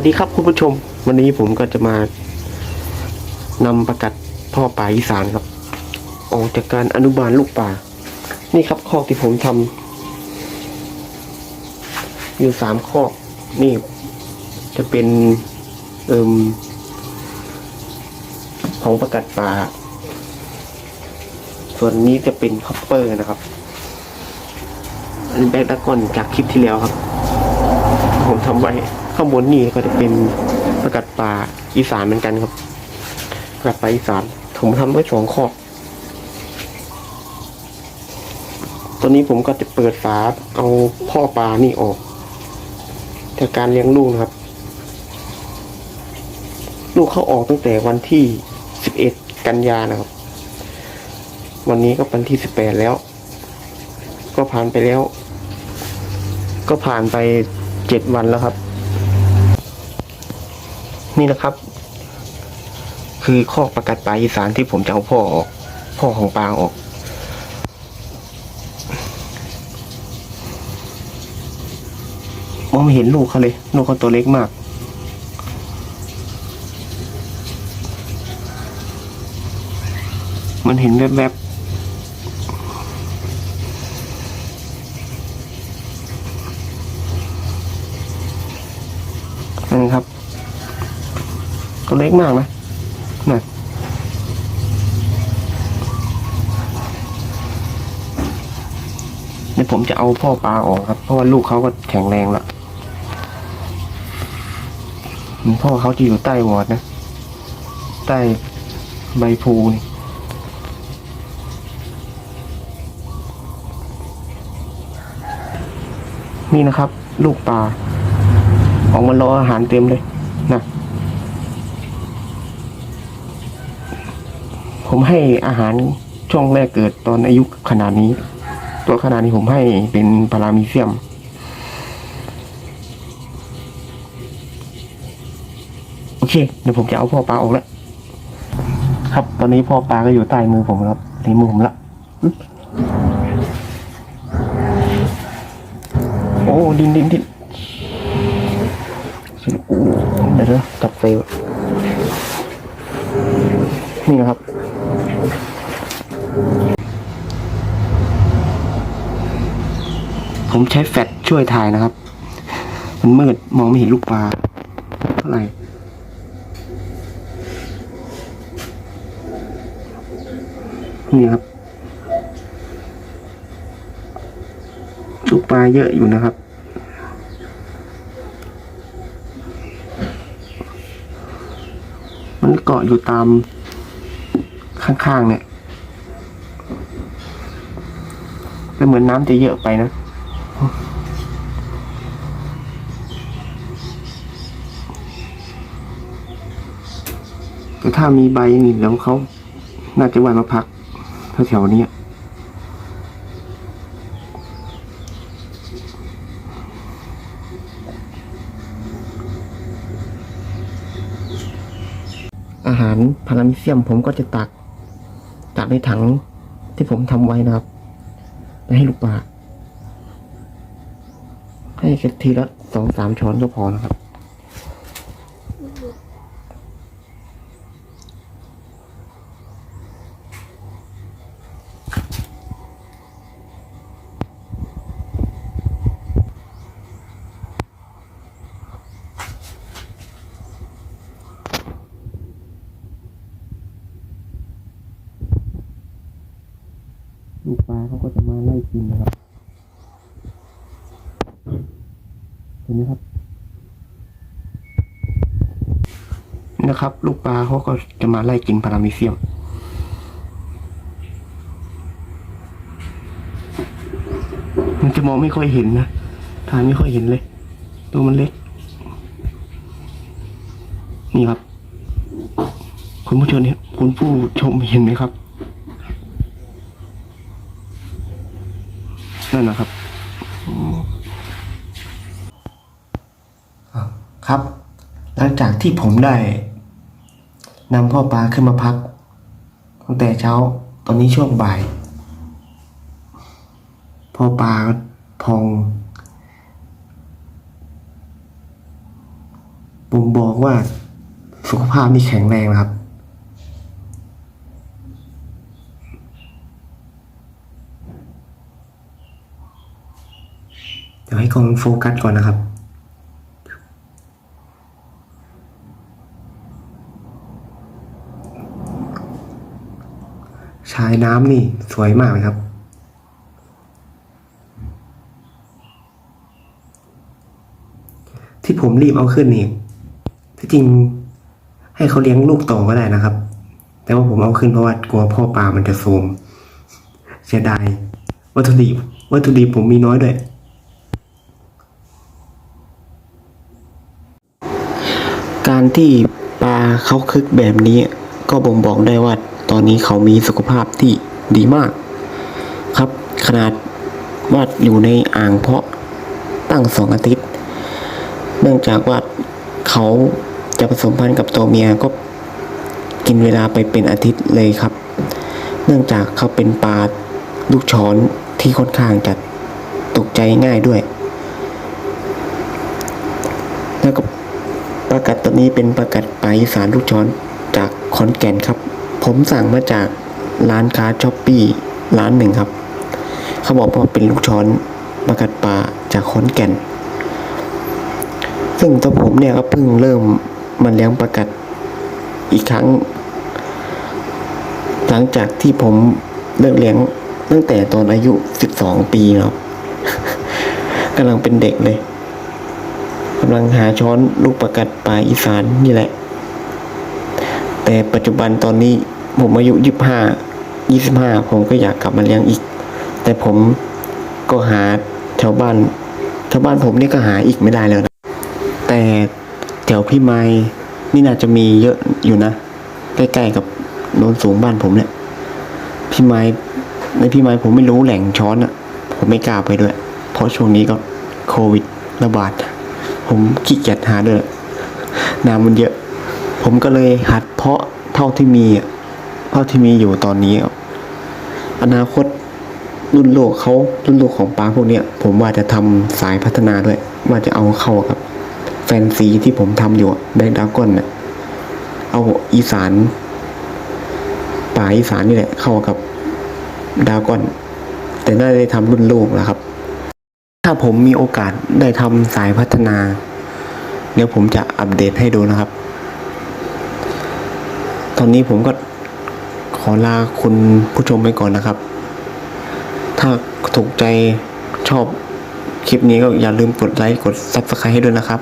วัสดีครับคุณผู้ชม วันนี้ผมก็จะมานำประกัดพ่อป่าอีสานครับ ออกจากการอนุบาลลูกป่า นี่ครับคอกที่ผมทำอยู่สามคอกนี่ จะเป็นเอิมของประกัดป่า ส่วนนี้จะเป็นคอปเปอร์นะครับอันนี้แบกตะกอนจากคลิปที่แล้วครับ ผมทำไว้ ข้างบนนี่ก็จะเป็นประกัดป่าอีสานเหมือนกันครับประกัดป่าอีสานผมทำไว้สองข้อตอนนี้ผมก็จะเปิดฝาเอาพ่อปลานี่ออกจากการเลี้ยงลูกนะครับ ลูกเข้าออกตั้งแต่วันที่สิบเอ็ดกันยานะครับ วันนี้ก็วันที่สิบแปดแล้ว ก็ผ่านไปแล้ว ก็ผ่านไปเจ็ดวันแล้วครับ นี่นะครับ คือข้อประกัดปลาอีสานที่ผมจะเอาพ่อออก พ่อของปลาออกมองไม่เห็นลูกเขาเลย ลูกเขาตัวเล็กมาก มันเห็นแวบๆนี่ครับ ตัวเล็กมากนะนะเดี๋ยวผมจะเอาพ่อปลาออกครับ เพราะว่าลูกเขาก็แข็งแรงล้วพ่อเขาจะอยู่ใต้วอดนะ ใต้ใบพลูนี่นี่นะครับ ลูกปลาออกมารออาหารเต็มเลย ผมให้อาหารช่วงแรกเกิดตอนอายุขนาดนี้ ตัวขนาดนี้ผมให้เป็นพารามีเซียม โอเค เดี๋ยวผมจะเอาพ่อปลาออกแล้วครับ ตอนนี้พ่อปลาก็อยู่ใต้มือผมแล้วในมือผมละโอ้ดินดินดินโอ้เดี๋ยวจับไฟนนี่นะครับ ผมใช้แฟลชช่วยถ่ายนะครับ มันมืดมองไม่เห็นลูกปลาเท่าไหร่นี่ครับลูกปลาเยอะอยู่นะครับ มันเกาะอยู่ตามข้างๆเนี่ยแต่เหมือนน้ำจะเยอะไปนะ แต่ถ้ามีใบอย่างนี้แล้วเขาน่าจะว่ายมาพักแถวๆนี้อาหารพารามิเซียมผมก็จะตักตักในถังที่ผมทำไว้นะครับ ไปให้ลูกปลา ให้ทีละสองสามช้อนก็พอนะครับ ลูกปลาเขาก็จะมาไล่กินนะครับ ห็นไหมครับนะครับ ลูกปลาเขาก็จะมาไล่กินพารามิเซียม มันจะมองไม่ค่อยเห็นนะทานไม่ค่อยเห็นเลย ตัวมันเล็ก นี่ครับ คุณผู้ชมเนี่ยคุณผู้ชมเห็นไหมครับนั่นนะครับ ครับ หลังจากที่ผมได้นำพ่อปลาขึ้นมาพัก ตั้งแต่เช้าตอนนี้ช่วงบ่าย พ่อปลาพองผมบอกว่าสุขภาพนี่แข็งแรงนะครับ เดี๋ยวให้กองโฟกัสก่อนนะครับายน้ำนี่สวยมากเลยครับ ที่ผมรีบเอาขึ้นนี่ที่จริงให้เขาเลี้ยงลูกต่อก็ได้นะครับ แต่ว่าผมเอาขึ้นเพราะว่ากลัวพ่อปลามันจะโทมเสียดายวัตถุดิบวัตถุดิบผมมีน้อยด้วยการที่ปลาเขาคึกแบบนี้ก็บ่งบอกได้ว่า ตอนนี้เขามีสุขภาพที่ดีมาก ครับ ขนาดว่าอยู่ในอ่างเพาะตั้งสองอาทิตย์ เนื่องจากว่าเขาจะผสมพันธุ์กับตัวเมียก็กินเวลาไปเป็นอาทิตย์เลยครับ เนื่องจากเขาเป็นปลาลูกช้อนที่ค่อนข้างจะตกใจง่ายด้วย แล้วก็ปลากัดตัวนี้เป็นปลากัดปลาอีสานลูกช้อนจากขอนแก่นครับ ผมสั่งมาจากร้านค้าช้อปปี้ร้านหนึ่งครับ เขาบอกว่าเป็นลูกช้อนปากัดปลาจากขอนแก่น ซึ่งตัวผมเนี่ยก็เพิ่งเริ่มมาเลี้ยงปลากัดอีกครั้ง หลังจากที่ผมเลิกเลี้ยงตั้งแต่ตอนอายุ 12 ปีครับกำลังเป็นเด็กเลยกำลังหาช้อนลูกประกัดปลาอีสานนี่แหละ แต่ปัจจุบันตอนนี้ผมอายุยี่ห้ายี่สิบห้าผมก็อยากกลับมาเลี้ยงอีก แต่ผมก็หาแถวบ้านแถวบ้านผมนี่ก็หาอีกไม่ได้แล้วนะแต่แถวพี่ไม้นี่น่าจะมีเยอะอยู่นะ ใกล้ๆกับโนนสูงบ้านผมเนี่ยพี่ไม้ในพี่ไม้ผมไม่รู้แหล่งช้อนอะ่ะผมไม่กล้าไปด้วย เพราะช่วงนี้ก็โควิดระบาด ผมขี้เกียจหาด้วยน้ำมันเยอะ ผมก็เลยหัดเพาะเท่าที่มีเท่าที่มีอยู่ตอนนี้อนาคตรุ่นโลกเขารุ่นโลกของปลาพวกเนี้ย ผมว่าจะทำสายพัฒนาด้วย ว่าจะเอาเข้ากับ แฟนซีที่ผมทำอยู่แบงดาก้อนน่ะเอาอีสานป่าอีสานนี่แหละ เข้ากับดาก้อน แต่น่าจะได้ทำรุ่นลูกแล้วครับ ถ้าผมมีโอกาสได้ทำสายพัฒนาเดี๋ยวผมจะอัปเดตให้ดูนะครับ ตอนนี้ผมก็ขอลาคุณผู้ชมไปก่อนนะครับ ถ้าถูกใจชอบคลิปนี้ก็อย่าลืมกดไลค์กด Subscribe ให้ด้วยนะครับ